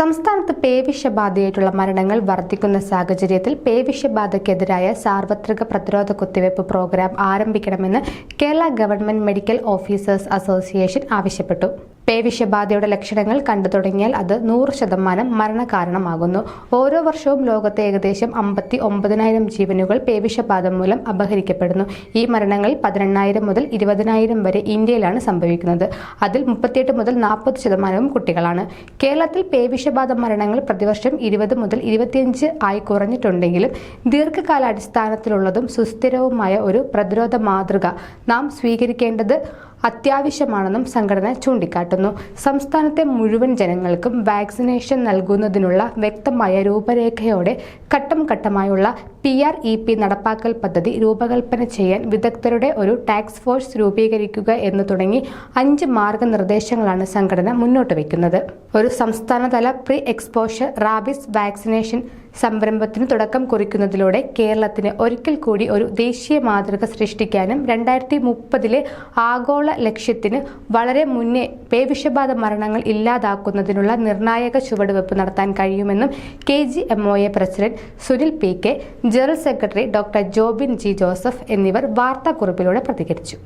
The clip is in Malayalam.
സംസ്ഥാനത്ത് പേവിഷബാധയായിട്ടുള്ള മരണങ്ങൾ വർദ്ധിക്കുന്ന സാഹചര്യത്തിൽ പേവിഷബാധയ്ക്കെതിരായ സാർവത്രിക പ്രതിരോധ കുത്തിവയ്പ് programme ആരംഭിക്കണമെന്ന് Kerala government medical officers association ആവശ്യപ്പെട്ടു. പേവിഷബാധയുടെ ലക്ഷണങ്ങൾ കണ്ടു തുടങ്ങിയാൽ അത് നൂറ് ശതമാനം മരണകാരണമാകുന്നു. ഓരോ വർഷവും ലോകത്തെ ഏകദേശം അമ്പത്തി ഒമ്പതിനായിരം ജീവനുകൾ പേവിഷബാധ മൂലം അപഹരിക്കപ്പെടുന്നു. ഈ മരണങ്ങൾ പതിനെണ്ണായിരം മുതൽ ഇരുപതിനായിരം വരെ ഇന്ത്യയിലാണ് സംഭവിക്കുന്നത്. അതിൽ മുപ്പത്തിയെട്ട് മുതൽ നാൽപ്പത് ശതമാനവും കുട്ടികളാണ്. കേരളത്തിൽ പേവിഷബാധ മരണങ്ങൾ പ്രതിവർഷം ഇരുപത് മുതൽ ഇരുപത്തിയഞ്ച് ആയി കുറഞ്ഞിട്ടുണ്ടെങ്കിലും ദീർഘകാലാടിസ്ഥാനത്തിലുള്ളതും സുസ്ഥിരവുമായ ഒരു പ്രതിരോധ മാതൃക നാം സ്വീകരിക്കേണ്ടത് അത്യാവശ്യമാണെന്നും സംഘടന ചൂണ്ടിക്കാട്ടുന്നു. സംസ്ഥാനത്തെ മുഴുവൻ ജനങ്ങൾക്കും വാക്സിനേഷൻ നൽകുന്നതിനുള്ള വ്യക്തമായ രൂപരേഖയോടെ ഘട്ടം ഘട്ടമായുള്ള പി ആർ ഇ പി നടപ്പാക്കൽ പദ്ധതി രൂപകൽപ്പന ചെയ്യാൻ വിദഗ്ധരുടെ ഒരു ടാക്സ് ഫോഴ്സ് രൂപീകരിക്കുക എന്ന് തുടങ്ങി അഞ്ച് മാർഗനിർദ്ദേശങ്ങളാണ് സംഘടന മുന്നോട്ട് വയ്ക്കുന്നത്. ഒരു സംസ്ഥാനതല പ്രീ എക്സ്പോഷർ റാബിസ് വാക്സിനേഷൻ സംരംഭത്തിന് തുടക്കം കുറിക്കുന്നതിലൂടെ കേരളത്തിന് ഒരിക്കൽ കൂടി ഒരു ദേശീയ മാതൃക സൃഷ്ടിക്കാനും രണ്ടായിരത്തി മുപ്പതിലെ ആഗോള ലക്ഷ്യത്തിന് വളരെ മുന്നേ പേവിഷബാധ മരണങ്ങൾ ഇല്ലാതാക്കുന്നതിനുള്ള നിർണായക ചുവടുവെപ്പ് നടത്താൻ കഴിയുമെന്നും K G M O A president Sunil P K general secretary doctor Jobin G Joseph എന്നിവർ വാർത്താക്കുറിപ്പിലൂടെ പ്രതികരിച്ചു